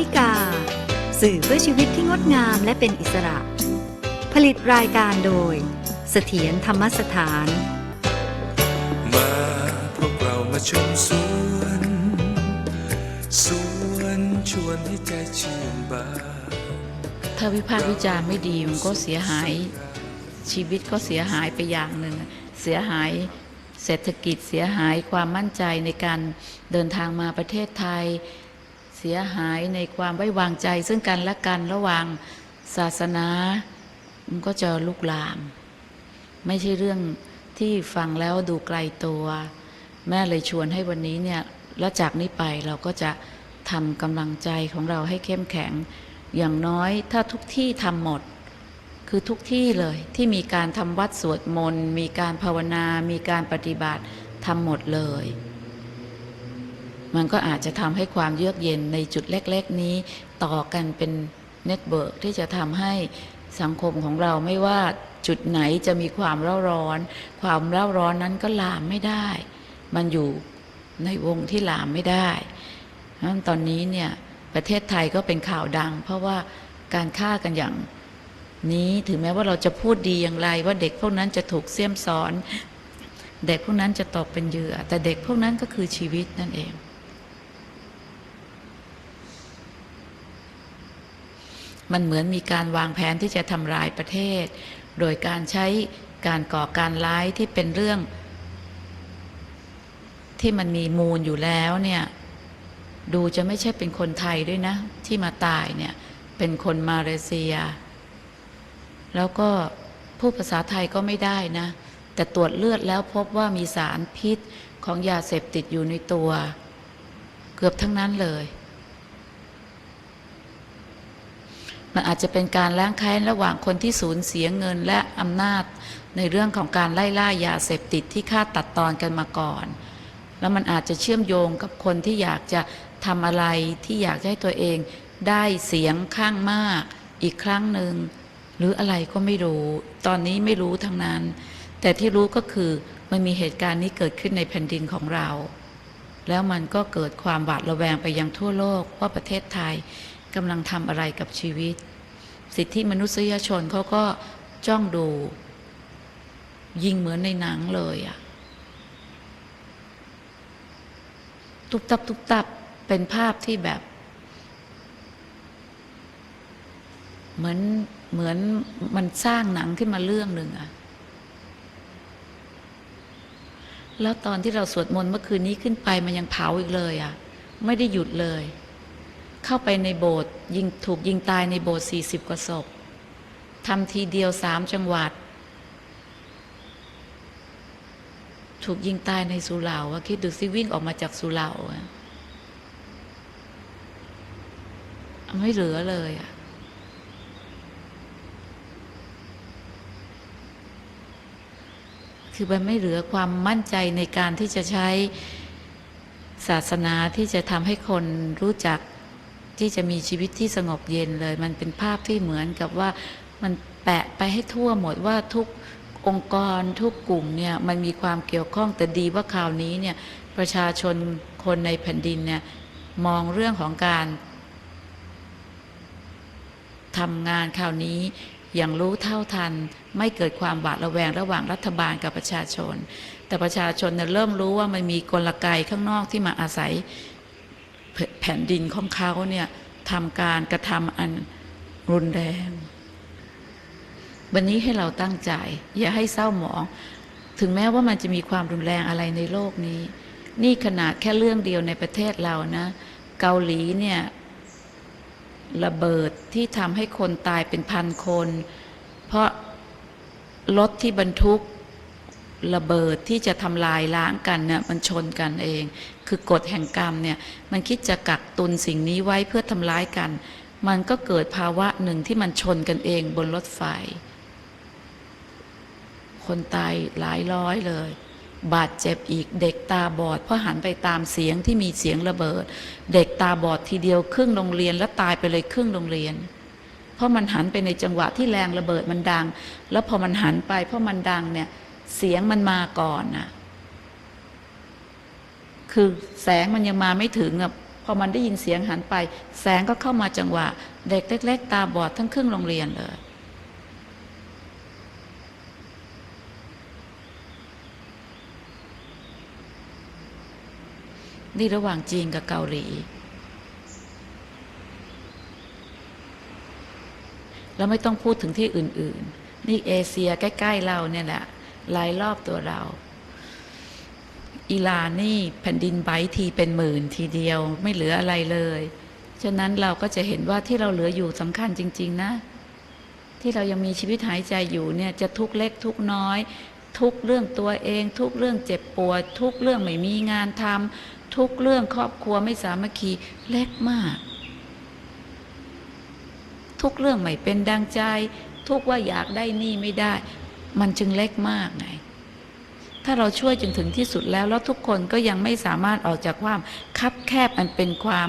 วิกา สื่อเพื่อชีวิตที่งดงามและเป็นอิสระ ผลิตรายการโดย เสถียรธรรมสถาน มาพวกเรามาชมสวนสวนชวนให้ใจชื่นบานถ้าวิพากษ์วิจารณ์ไม่ดีมันก็เสียหาย ชีวิตก็เสียหายไปอย่างหนึ่ง เสียหายเศรษฐกิจเสียหายความมั่นใจในการเดินทางมาประเทศไทย เสียหายในความไว้วางใจ ซึ่งกันและกันระหว่างศาสนา มันก็จะลุกลาม ไม่ใช่เรื่องที่ฟังแล้วดูไกลตัว แม่เลยชวนให้วันนี้เนี่ยแล้วจากนี้ไปเราก็จะทำกำลังใจของเราให้เข้มแข็ง อย่างน้อยถ้าทุกที่ทำหมด คือทุกที่เลยที่มีการทำวัดสวดมนต์ มีการภาวนา มีการปฏิบัติทำหมดเลย มันก็อาจจะทำให้ความเยือกเย็นในจุดเล็ก ๆ นี้ ต่อกันเป็นเน็ตเบิร์กที่จะทำให้สังคมของเราไม่ว่าจุดไหนจะมีความเร่าร้อน ความเร่าร้อนนั้นก็ลามไม่ได้ มันอยู่ในวงที่ลามไม่ได้เพราะฉะนั้นตอนนี้เนี่ยประเทศไทยก็เป็นข่าวดัง เพราะว่าการฆ่ากันอย่างนี้ถึงแม้ว่าเราจะพูดดีอย่างไร ว่าเด็กพวกนั้นจะถูกเสี่ยมสอน เด็กพวกนั้นจะตกเป็นเหยื่อ แต่เด็กพวกนั้นก็คือชีวิตนั่นเอง มันเหมือนมีการวางแผนที่จะทำลายประเทศ โดยการใช้การก่อการร้ายที่เป็นเรื่อง ที่มันมีมูลอยู่แล้วเนี่ยดูจะไม่ใช่เป็นคนไทยด้วยนะ ที่มาตายเนี่ยเป็นคนมาเลเซีย แล้วก็พูดภาษาไทยก็ไม่ได้นะ แต่ตรวจเลือดแล้วพบว่ามีสารพิษของยาเสพติดอยู่ในตัว เกือบทั้งนั้นเลย มันอาจจะเป็นการล้างแค้นระหว่างคนที่สูญเสียเงินและอำนาจ ในเรื่องของการไล่ล่ายาเสพติดที่ฆ่าตัดตอนกันมาก่อน แล้วมันอาจจะเชื่อมโยงกับคนที่อยากจะทำอะไรที่อยากให้ตัวเอง ได้เสียงข้างมาก อีกครั้งหนึ่งหรืออะไรก็ไม่รู้ ตอนนี้ไม่รู้ทั้งนั้น แต่ที่รู้ก็คือมันมีเหตุการณ์นี้เกิดขึ้นในแผ่นดินของเรา แล้วมันก็เกิดความหวาดระแวงไปยังทั่วโลกว่าประเทศไทย กำลังทำอะไรกับชีวิต สิทธิมนุษยชนเขาก็จ้องดู ยิงเหมือนในหนังเลยอะตุบตับตุบตับเป็นภาพที่แบบ เหมือนเหมือนมันสร้างหนังขึ้นมาเรื่องหนึ่งอะแล้วตอนที่เราสวดมนต์เมื่อคืนนี้ขึ้นไปมันยังเผาอีกเลยอะไม่ได้หยุดเลย เข้าไปในโบสถ์ยิงถูกยิงตายในโบสถ์สี่สิบกว่าศพทำทีเดียวสามจังหวัด ถูกยิงตายในสุเหร่าคิดดูสิวิ่งออกมาจากสุเหร่าไม่เหลือเลยอะคือมันไม่เหลือความมั่นใจในการที่จะใช้ศาสนาที่จะทำให้คนรู้จัก ที่จะมีชีวิตที่สงบเย็นเลย มันเป็นภาพที่เหมือนกับว่ามันแปะไปให้ทั่วหมดว่าทุกองค์กรทุกกลุ่มเนี่ยมันมีความเกี่ยวข้องแต่ดีว่าคราวนี้เนี่ยประชาชนคนในแผ่นดินเนี่ยมองเรื่องของการทำงานคราวนี้อย่างรู้เท่าทัน ไม่เกิดความหวาดระแวงระหว่างรัฐบาลกับประชาชน แต่ประชาชนเนี่ยเริ่มรู้ว่ามันมีกลไกข้างนอกที่มาอาศัย แผ่นดินของเขาเนี่ยทำการกระทำอันรุนแรง วันนี้ให้เราตั้งใจ อย่าให้เศร้าหมอง ถึงแม้ว่ามันจะมีความรุนแรงอะไรในโลกนี้ นี่ขนาดแค่เรื่องเดียวในประเทศเรานะ เกาหลีเนี่ยระเบิดที่ทำให้คนตายเป็นพันคน เพราะรถที่บรรทุก ระเบิดที่จะทำลายล้างกันเนี่ยมันชนกันเอง คือกฎแห่งกรรมเนี่ยมันคิดจะกักตุนสิ่งนี้ไว้เพื่อทำร้ายกัน มันก็เกิดภาวะหนึ่งที่มันชนกันเองบนรถไฟ คนตายหลายร้อยเลย บาดเจ็บอีกเด็กตาบอด เพราะหันไปตามเสียงที่มีเสียงระเบิด เด็กตาบอดทีเดียวครึ่งโรงเรียนแล้วตายไปเลยครึ่งโรงเรียนเพราะมันหันไปในจังหวะที่แรงระเบิดมันดัง แล้วพอมันหันไปเพราะมันดังเนี่ย เสียงมันมาก่อนน่ะ คือแสงมันยังมาไม่ถึงอะพอมันได้ยินเสียงหันไป แสงก็เข้ามาจังหวะ เด็กเล็ก ๆ ตาบอดทั้งครึ่งโรงเรียนเลย นี่ระหว่างจีนกับเกาหลี แล้วไม่ต้องพูดถึงที่อื่น ๆ นี่เอเชียใกล้ ๆ เราเนี่ยแหละ รายรอบตัวเรา อิหร่านนี่แผ่นดินไหวทีเป็นหมื่นทีเดียวไม่เหลืออะไรเลยฉะนั้นเราก็จะเห็นว่าที่เราเหลืออยู่สำคัญจริง ๆ นะ ที่เรายังมีชีวิตหายใจอยู่เนี่ยจะทุกเล็กทุกน้อย ทุกเรื่องตัวเอง ทุกเรื่องเจ็บปวด ทุกเรื่องไม่มีงานทำทุกเรื่องครอบครัวไม่สามัคคีเล็กมาก ทุกเรื่องไม่เป็นดังใจ ทุกว่าอยากได้นี่ไม่ได้ มันจึงเล็กมากไง ถ้าเราช่วยจนถึงที่สุดแล้ว แล้วทุกคนก็ยังไม่สามารถออกจากความคับแคบอันเป็นความ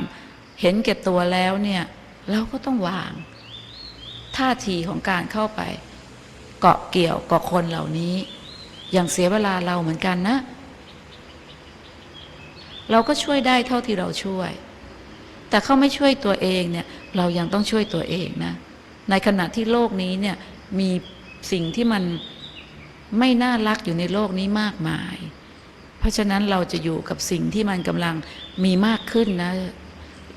เห็นแก่ตัวแล้วเนี่ยเราก็ต้องวาง ท่าทีของการเข้าไป เกาะเกี่ยวกับคนเหล่านี้ อย่างเสียเวลาเราเหมือนกันนะ เราก็ช่วยได้เท่าที่เราช่วย แต่เขาไม่ช่วยตัวเองเนี่ย เรายังต้องช่วยตัวเองนะ ในขณะที่โลกนี้เนี่ยมี สิ่งที่มันไม่น่ารักอยู่ในโลกนี้มากมาย เพราะฉะนั้นเราจะอยู่กับสิ่งที่มันกำลังมีมากขึ้นนะ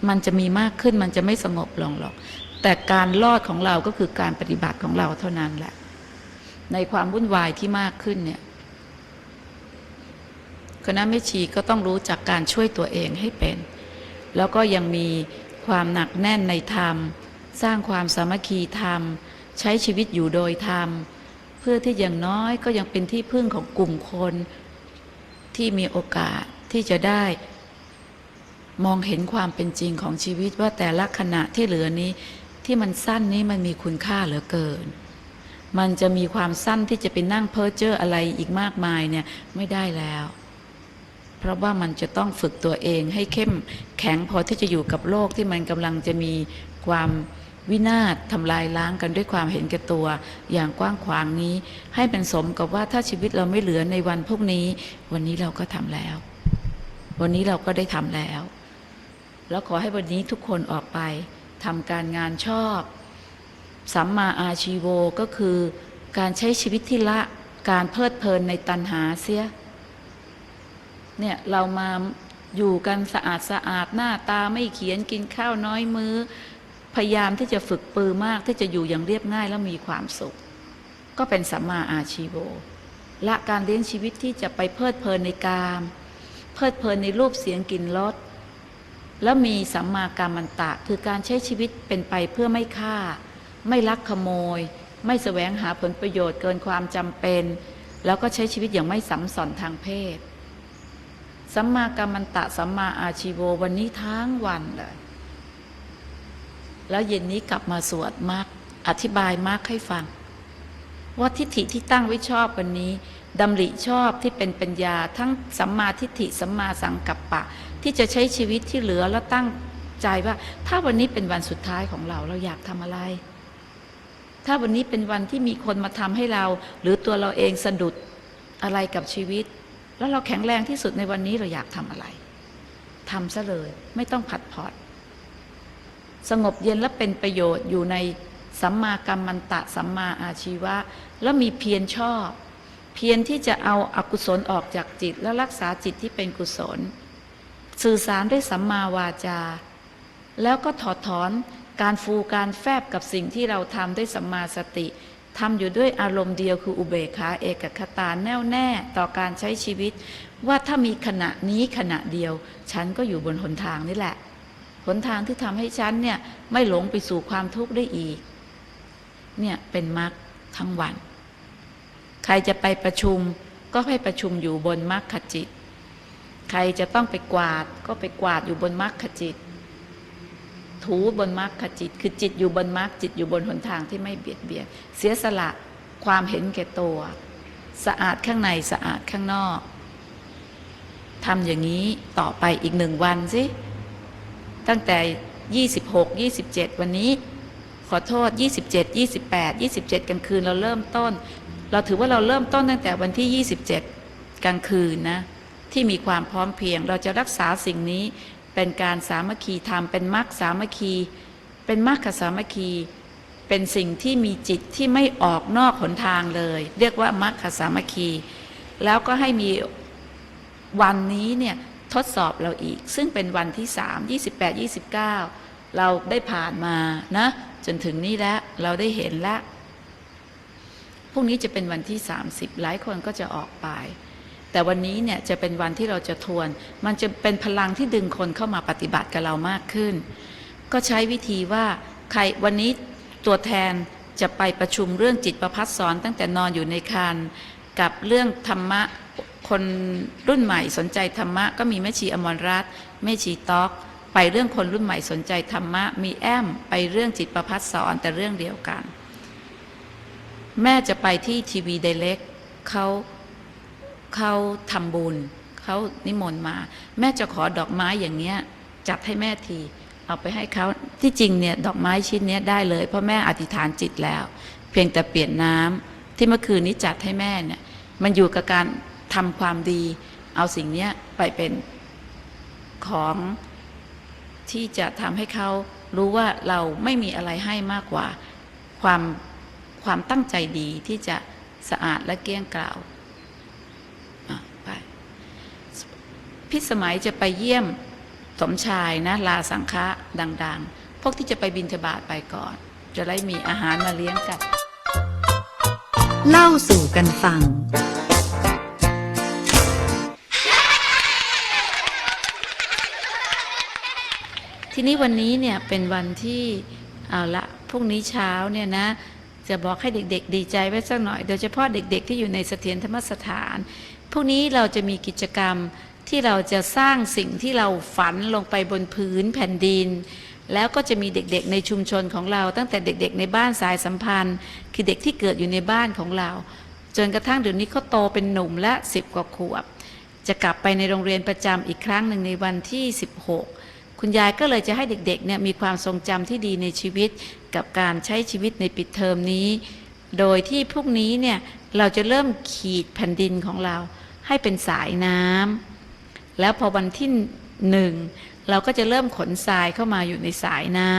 มันจะมีมากขึ้นมันจะไม่สงบลงหรอก แต่การรอดของเราก็คือการปฏิบัติของเราเท่านั้นแหละ ในความวุ่นวายที่มากขึ้นเนี่ยคณะแม่ชีก็ต้องรู้จักการช่วยตัวเองให้เป็น แล้วก็ยังมีความหนักแน่นในธรรม สร้างความสามัคคีธรรม ใช้ชีวิตอยู่โดยธรรม เพื่อที่อย่างน้อยก็ยังเป็นที่พึ่งของกลุ่มคน ที่มีโอกาสที่จะได้ มองเห็นความเป็นจริงของชีวิตว่าแต่ละขณะที่เหลือนี้ ที่มันสั้นนี้มันมีคุณค่าเหลือเกิน มันจะมีความสั้นที่จะไปนั่งเพ้อเจ้ออะไรอีกมากมายเนี่ยไม่ได้แล้ว เพราะว่ามันจะต้องฝึกตัวเองให้เข้มแข็งพอที่จะอยู่กับโลกที่มันกำลังจะมีความ วินาศทำลายล้างกันด้วยความเห็นแก่ตัว อย่างกว้างขวางนี้ ให้เป็นสมกับว่าถ้าชีวิตเราไม่เหลือในวันพวกนี้ วันนี้เราก็ทำแล้ว วันนี้เราก็ได้ทำแล้ว แล้วขอให้วันนี้ทุกคนออกไปทำการงานชอบสัมมาอาชีโวก็คือการใช้ชีวิตที่ละการเพลิดเพลินในตัณหาเสียเนี่ยเรามาอยู่กันสะอาดสะอาดหน้าตาไม่เขียนกินข้าวน้อยมือ้อ พยายามที่จะฝึกปือมากที่จะอยู่อย่างเรียบง่ายแล้วมีความสุข ก็เป็นสัมมาอาชีโวละการเลี้ยงชีวิตที่จะไปเพลิดเพลินในกาม เพลิดเพลินในรูปเสียงกลิ่นรสแล้วมีสัมมาการมันตะ คือการใช้ชีวิตเป็นไปเพื่อไม่ฆ่า ไม่ลักขโมย ไม่แสวงหาผลประโยชน์เกินความจำเป็น แล้วก็ใช้ชีวิตอย่างไม่สัมสอนทางเพศ สัมมากัมมันตะสัมมาอาชีโววันนี้ทั้งวันเลย แล้วเย็นนี้กลับมาสวดมรรคอธิบายมรรคให้ฟัง ว่าทิฏฐิที่ตั้งไว้ชอบวันนี้ดำริชอบที่เป็นปัญญา ทั้งสัมมาทิฏฐิสัมมาสังกัปปะ ที่จะใช้ชีวิตที่เหลือแล้วตั้งใจว่า ถ้าวันนี้เป็นวันสุดท้ายของเราเราอยากทำอะไร ถ้าวันนี้เป็นวันที่มีคนมาทำให้เรา หรือตัวเราเองสะดุดอะไรกับชีวิต แล้วเราแข็งแรงที่สุดในวันนี้เราอยากทำอะไรทำซะเลย ไม่ต้องผัดผอน สงบเย็นและเป็นประโยชน์อยู่ในสัมมากัมมันตะสัมมาอาชีวะ แล้วมีเพียรชอบ เพียรที่จะเอาอากุศลออกจากจิต แล้วรักษาจิตที่เป็นกุศล สื่อสารด้วยสัมมาวาจา แล้วก็ถอดถอนการฟูการแฟบกับสิ่งที่เราทำด้วยสัมมาสติทำอยู่ด้วยอารมณ์เดียวคืออุเบกขาเอกคตาแน่วแน่ต่อการใช้ชีวิต ว่าถ้ามีขณะนี้ขณะเดียว ฉันก็อยู่บนหนทางนี่แหละ หนทางที่ทำให้ฉันเนี่ยไม่หลงไปสู่ความทุกข์ได้อีก เนี่ยเป็นมรรคทั้งวัน ใครจะไปประชุมก็ให้ประชุมอยู่บนมรรคจิต ใครจะต้องไปกวาดก็ไปกวาดอยู่บนมรรคจิต ถูบนมรรคจิต คือจิตอยู่บนมรรคจิตอยู่บนหนทางที่ไม่เบียดเบียน เสียสละความเห็นแก่ตัว สะอาดข้างในสะอาดข้างนอกทำอย่างนี้ต่อไปอีกหนึ่งวันสิ ตั้งแต่ 26 27 วันนี้ ขอโทษ 27 28 27 กลางคืนเราเริ่มต้น เราถือว่าเราเริ่มต้นตั้งแต่วันที่ 27 กลางคืนนะที่มีความพร้อมเพียงเราจะรักษาสิ่งนี้เป็นการสามัคคีธรรมเป็นมรรคสามัคคี เป็นมรรคสามัคคี เป็นสิ่งที่มีจิตที่ไม่ออกนอกหนทางเลย เรียกว่ามรรคสามัคคี แล้วก็ให้มีวันนี้เนี่ย ทดสอบเราอีก ซึ่งเป็นวันที่ 3 28 29 เราได้ผ่านมานะ จนถึงนี้แล้วเราได้เห็นแล้วพรุ่งนี้จะเป็นวันที่ 30 หลายคนก็จะออกไป แต่วันนี้เนี่ยจะเป็นวันที่เราจะทวน มันจะเป็นพลังที่ดึงคนเข้ามาปฏิบัติกับเรามากขึ้น ก็ใช้วิธีว่าใครวันนี้ตัวแทนจะไปประชุมเรื่องจิตประพัฒสอนตั้งแต่นอนอยู่ในครรภ์กับเรื่องธรรมะ คนรุ่นใหม่สนใจธรรมะ ก็มีแม่ชีอมรรัตน์แม่ชีต๊อก ไปเรื่องคนรุ่นใหม่สนใจธรรมะ มีแอมไปเรื่องจิตประพัฒสอนแต่เรื่องเดียวกัน แม่จะไปที่ทีวีไดเล็กเขาเขาทำบุญเขานิมนต์มา แม่จะขอดอกไม้อย่างเงี้ยจัดให้แม่ทีเอาไปให้เขาที่จริงเนี่ยดอกไม้ชิ้นเนี้ยได้เลย เพราะแม่อธิษฐานจิตแล้ว เพียงแต่เปลี่ยนน้ำที่เมื่อคืนนี้จัดให้แม่เนี่ยมันอยู่กับการ ทำความดี เอาสิ่งเนี้ยไปเป็นของที่จะทำให้เขารู้ว่าเราไม่มีอะไรให้มากกว่าความความตั้งใจดีที่จะสะอาดและเกลี้ยงกล่าวไปพิสมัยจะไปเยี่ยมสมชายนะลาสังฆะดัง ๆ พวกที่จะไปบินทบาทไปก่อน จะได้มีอาหารมาเลี้ยงกัน เล่าสู่กันฟัง ทีนี้วันนี้เนี่ยเป็นวันที่เอาละพรุ่งนี้เช้าเนี่ยนะจะบอกให้เด็กๆ ดีใจไว้สักหน่อย โดยเฉพาะเด็กๆ ที่อยู่ในเสถียรธรรมสถานพรุ่งนี้เราจะมีกิจกรรมที่เราจะสร้างสิ่งที่เราฝันลงไปบนพื้นแผ่นดิน แล้วก็จะมีเด็กๆ ในชุมชนของเรา ตั้งแต่เด็กๆ ในบ้านสายสัมพันธ์ คือเด็กที่เกิดอยู่ในบ้านของเรา จนกระทั่งเดี๋ยวนี้เขาโตเป็นหนุ่มและสิบกว่าขวบ จะกลับไปในโรงเรียนประจำอีกครั้งหนึ่งในวันที่ 16 คุณยายก็เลยจะให้เด็กๆเนี่ยมีความทรงจำที่ดีในชีวิต กับการใช้ชีวิตในปิดเทอมนี้ โดยที่พรุ่งนี้เนี่ยเราจะเริ่มขีดแผ่นดินของเรา ให้เป็นสายน้ำแล้วพอวันที่หนึ่งเราก็จะเริ่มขนทรายเข้ามาอยู่ในสายน้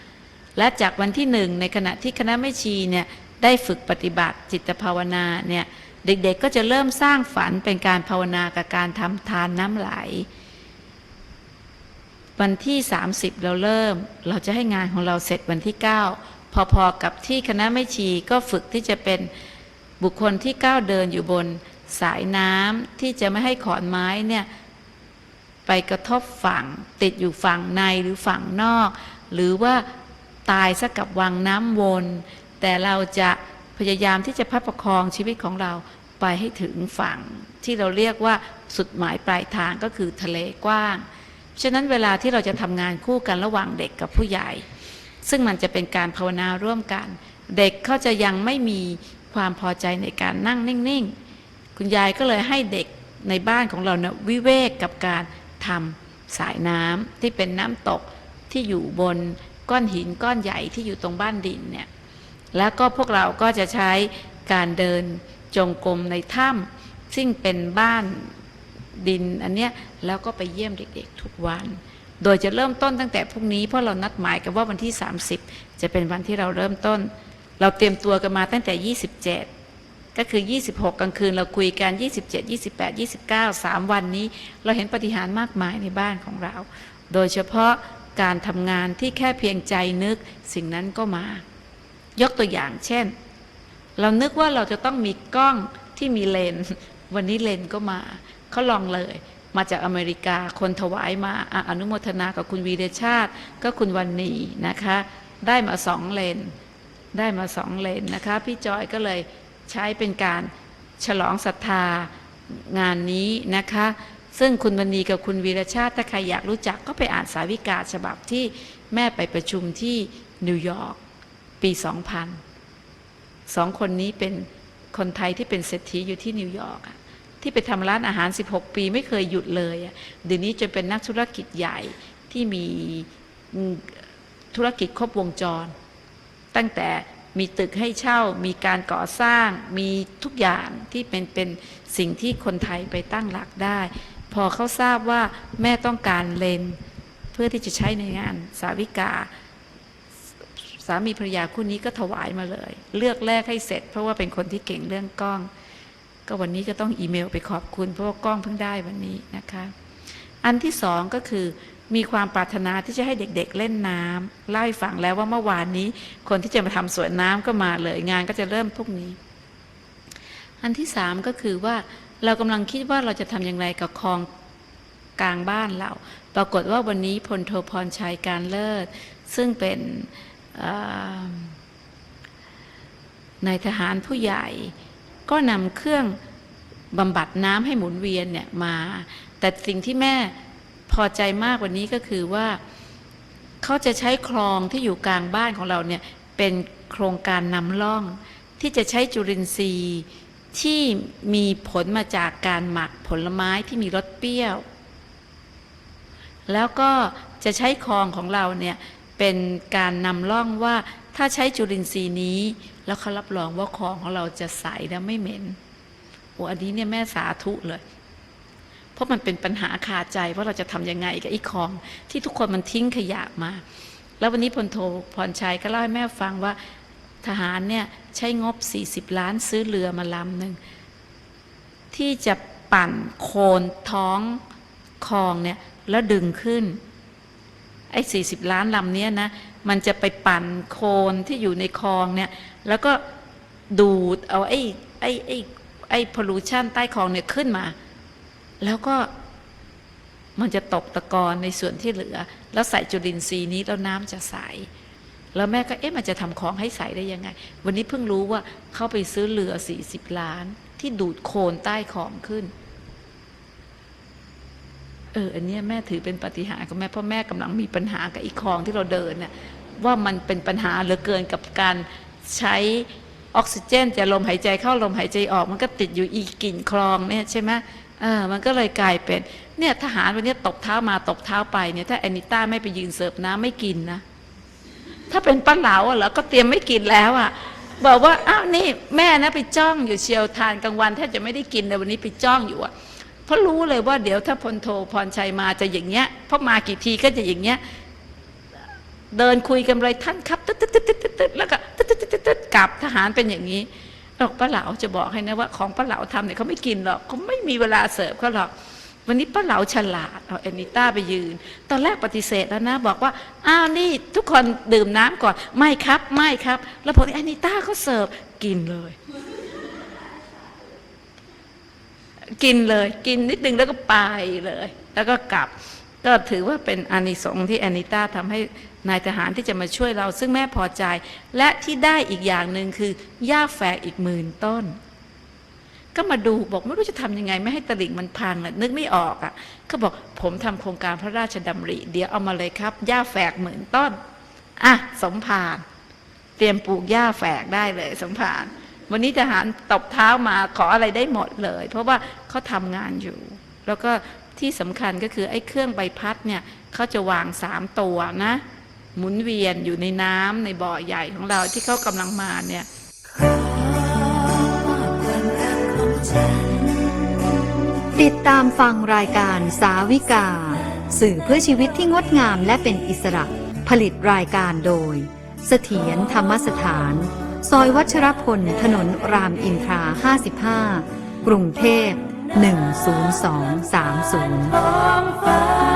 ำและจากวันที่หนึ่งในขณะที่คณะแม่ชีเนี่ยได้ฝึกปฏิบัติจิตภาวนาเนี่ยเด็กๆก็จะเริ่มสร้างฝันเป็นการภาวนากับการทำทานน้ำไหล วันที่ 30 เราเริ่ม เราจะให้งานของเราเสร็จวันที่ 9 พอๆกับที่คณะไม่ชีก็ฝึกที่จะเป็นบุคคลที่ก้าวเดินอยู่บนสายน้ำที่จะไม่ให้ขอนไม้เนี่ยไปกระทบฝั่ง ติดอยู่ฝั่งในหรือฝั่งนอก หรือว่าตายซะกับวังน้ำวน แต่เราจะพยายามที่จะพัดประคองชีวิตของเราไปให้ถึงฝั่ง ที่เราเรียกว่าสุดหมายปลายทางก็คือทะเลกว้าง ฉะนั้นเวลาที่เราจะทำงานคู่กันระหว่างเด็กกับผู้ใหญ่ ซึ่งมันจะเป็นการภาวนาร่วมกัน เด็กเขาจะยังไม่มีความพอใจในการนั่งนิ่งๆ คุณยายก็เลยให้เด็กในบ้านของเราเนะวิเวกกับการทำสายน้ำที่เป็นน้ำตกที่อยู่บนก้อนหินก้อนใหญ่ที่อยู่ตรงบ้านดินเนี่ยแล้วก็พวกเราก็จะใช้การเดินจงกรมในถ้ำซึ่งเป็นบ้าน ดินอันเนี้ยแล้วก็ไปเยี่ยมเด็กๆทุกวัน โดยจะเริ่มต้นตั้งแต่พรุ่งนี้เพราะเรานัดหมายกันว่าวันที่ 30 จะเป็นวันที่เราเริ่มต้น เราเตรียมตัวกันมาตั้งแต่ 27 ก็คือ 26 กลางคืนเราคุยกัน 27 28 29 3 วันนี้ เราเห็นปฏิหารมากมายในบ้านของเรา โดยเฉพาะการทำงานที่แค่เพียงใจนึกสิ่งนั้นก็มา ยกตัวอย่างเช่น เรานึกว่าเราจะต้องมีกล้องที่มีเลน วันนี้เลนก็มา เขาลองเลย มาจากอเมริกาคนถวายมาออนุโมทนากับคุณวีเดชาติ ก็คุณวันนีนะคะ ได้มาสองเลน ได้มาสองเลนนะคะ พี่จอยก็เลยใช้เป็นการฉลองศรัทธางานนี้นะคะ ซึ่งคุณวันนีกับคุณวีรชาติถ้าใครอยากรู้จักก็ไปอ่านสาวิกาฉบับที่แม่ไปประชุมที่นิวยอร์กปี 2000 สองคนนี้เป็นคนไทยที่เป็นเศรษฐีอยู่ที่นิวยอร์กอะ ที่ไปทำร้านอาหาร 16 ปีไม่เคยหยุดเลยเดี๋ยวนี้จนเป็นนักธุรกิจใหญ่ที่มีธุรกิจครบวงจร ตั้งแต่มีตึกให้เช่า มีการก่อสร้าง มีทุกอย่างที่เป็นเป็นสิ่งที่คนไทยไปตั้งหลักได้ พอเขาทราบว่าแม่ต้องการเลนเพื่อที่จะใช้ในงานสาวิกา สามีภรรยาคู่นี้ก็ถวายมาเลย เลือกแรกให้เสร็จ เพราะว่าเป็นคนที่เก่งเรื่องกล้อง ก็วันนี้ก็ต้องอีเมลไปขอบคุณ เพราะว่ากล้องเพิ่งได้วันนี้นะคะ อันที่สองก็คือมีความปรารถนาที่จะให้เด็กๆเล่นน้ำเล่าให้ฟังแล้วว่าเมื่อวานนี้ คนที่จะมาทำสวนน้ำก็มาเลยงานก็จะเริ่มพรุ่งนี้ อันที่สามก็คือว่าเรากำลังคิดว่าเราจะทำอย่างไรกับคลองกลางบ้านเรา ปรากฏว่าวันนี้พลโทพรชัยการเลิศ ซึ่งเป็นนายทหารผู้ใหญ่ ก็นำเครื่องบำบัดน้ำให้หมุนเวียนเนี่ยมา แต่สิ่งที่แม่พอใจมากกว่านี้ก็คือว่าเขาจะใช้คลองที่อยู่กลางบ้านของเราเนี่ยเป็นโครงการนำร่อง ที่จะใช้จุลินทรีย์ที่มีผลมาจากการหมักผลไม้ที่มีรสเปรี้ยว แล้วก็จะใช้คลองของเราเนี่ยเป็นการนำร่องว่า ถ้าใช้จุลินทรีย์นี้ แล้วเขารับรองว่าคลองของเราจะใสและไม่เหม็นโอ้อันนี้เนี่ยแม่สาธุเลย เพราะมันเป็นปัญหาคาใจว่าเราจะทำยังไงกับไอ้คลอง ที่ทุกคนมันทิ้งขยะมา แล้ววันนี้พลโทพรชัยก็เล่าให้แม่ฟังว่าทหารเนี่ยใช้งบ 40 ล้านซื้อเรือมาลำหนึ่งที่จะปั่นโคนท้องคลองเนี่ยแล้วดึงขึ้นไอ้40 ล้านลำเนี้ยนะ มันจะไปปั่นโคลนที่อยู่ในคลองเนี่ย แล้วก็ดูดเอาไอ้ไอ้ไอ้ไอ้พลูชันใต้คลองเนี่ยขึ้นมา แล้วก็มันจะตกตะกอนในส่วนที่เหลือ แล้วใส่จุลินทรีย์นี้แล้วน้ำจะใส แล้วแม่ก็เอ๊ะมันจะทำของให้ใสได้ยังไง วันนี้เพิ่งรู้ว่าเขาไปซื้อเรือ 40 ล้าน ที่ดูดโคลนใต้คลองขึ้น เอออันเนี้ยแม่ถือเป็นปฏิหารย์ของแม่เพราะแม่กำลังมีปัญหากับอีกคลองที่เราเดินน่ะว่ามันเป็นปัญหาเหลือเกินกับการใช้ออกซิเจนจะลมหายใจเข้าลมหายใจออกมันก็ติดอยู่อีกกลิ่นคลองเนี่ยใช่ไหมเออมันก็เลยกลายเป็นเนี่ยทหารวันนี้ตบเท้ามาตบเท้าไปเนี่ยถ้าแอนิต้าไม่ไปยืนเสิร์ฟน้ำไม่กินนะถ้าเป็นป้าเหลาอะเหรอก็เตรียมไม่กินแล้วอะบอกว่าอ้าวนี่แม่นะไปจ้องอยู่เชียวทานกลางวันแทบจะไม่ได้กินแต่วันนี้ไปจ้องอยู่อะ เพราะรู้เลยว่าเดี๋ยวถ้าพลโทพรชัยมาจะอย่างเงี้ยเพราะมากี่ทีก็จะอย่างเงี้ยเดินคุยกันเลยท่านครับตึ๊ดตึ๊ดตึ๊ดตึ๊ดตึ๊ดแล้วก็ตึ๊ดตึ๊ดตึ๊ดตึ๊ดกลับทหารเป็นอย่างนี้บอกป้าเหลาจะบอกให้นะว่าของป้าเหลาทำเนี่ยเขาไม่กินหรอกเขาไม่มีเวลาเสิร์ฟเขาหรอกวันนี้ป้าเหลาฉลาดเอาแอนิต้าไปยืน ตอนแรกปฏิเสธแล้วนะ บอกว่าอ้าวนี่ทุกคนดื่มน้ำก่อน ไม่ครับไม่ครับ แล้วพอแอนิต้าเขาเสิร์ฟกินเลย กินเลย กินนิดนึงแล้วก็ไปเลย แล้วก็กลับ ก็ถือว่าเป็นอานิสงส์ที่แอนิต้าทำให้นายทหารที่จะมาช่วยเรา ซึ่งแม่พอใจ และที่ได้อีกอย่างหนึ่งคือหญ้าแฝกอีกหมื่นต้น ก็มาดูบอกไม่รู้จะทำยังไง ไม่ให้ตลิ่งมันพังอะนึกไม่ออกอะก็บอกผมทำโครงการพระราชดำริ เดี๋ยวเอามาเลยครับหญ้าแฝกหมื่นต้นอะสมภารเตรียมปลูกหญ้าแฝกได้เลยสมภาร วันนี้ทหารตบเท้ามาขออะไรได้หมดเลย เพราะว่าเขาทำงานอยู่ แล้วก็ที่สำคัญก็คือไอ้เครื่องใบพัดเนี่ยเขาจะวางสามตัวนะ หมุนเวียนอยู่ในน้ำในบ่อใหญ่ของเราที่เขากำลังมาเนี่ยติดตามฟังรายการสาวิกา สื่อเพื่อชีวิตที่งดงามและเป็นอิสระ ผลิตรายการโดย เสถียรธรรมสถาน ซอยวัชรพล ถนนรามอินทรา 55 กรุงเทพ 10230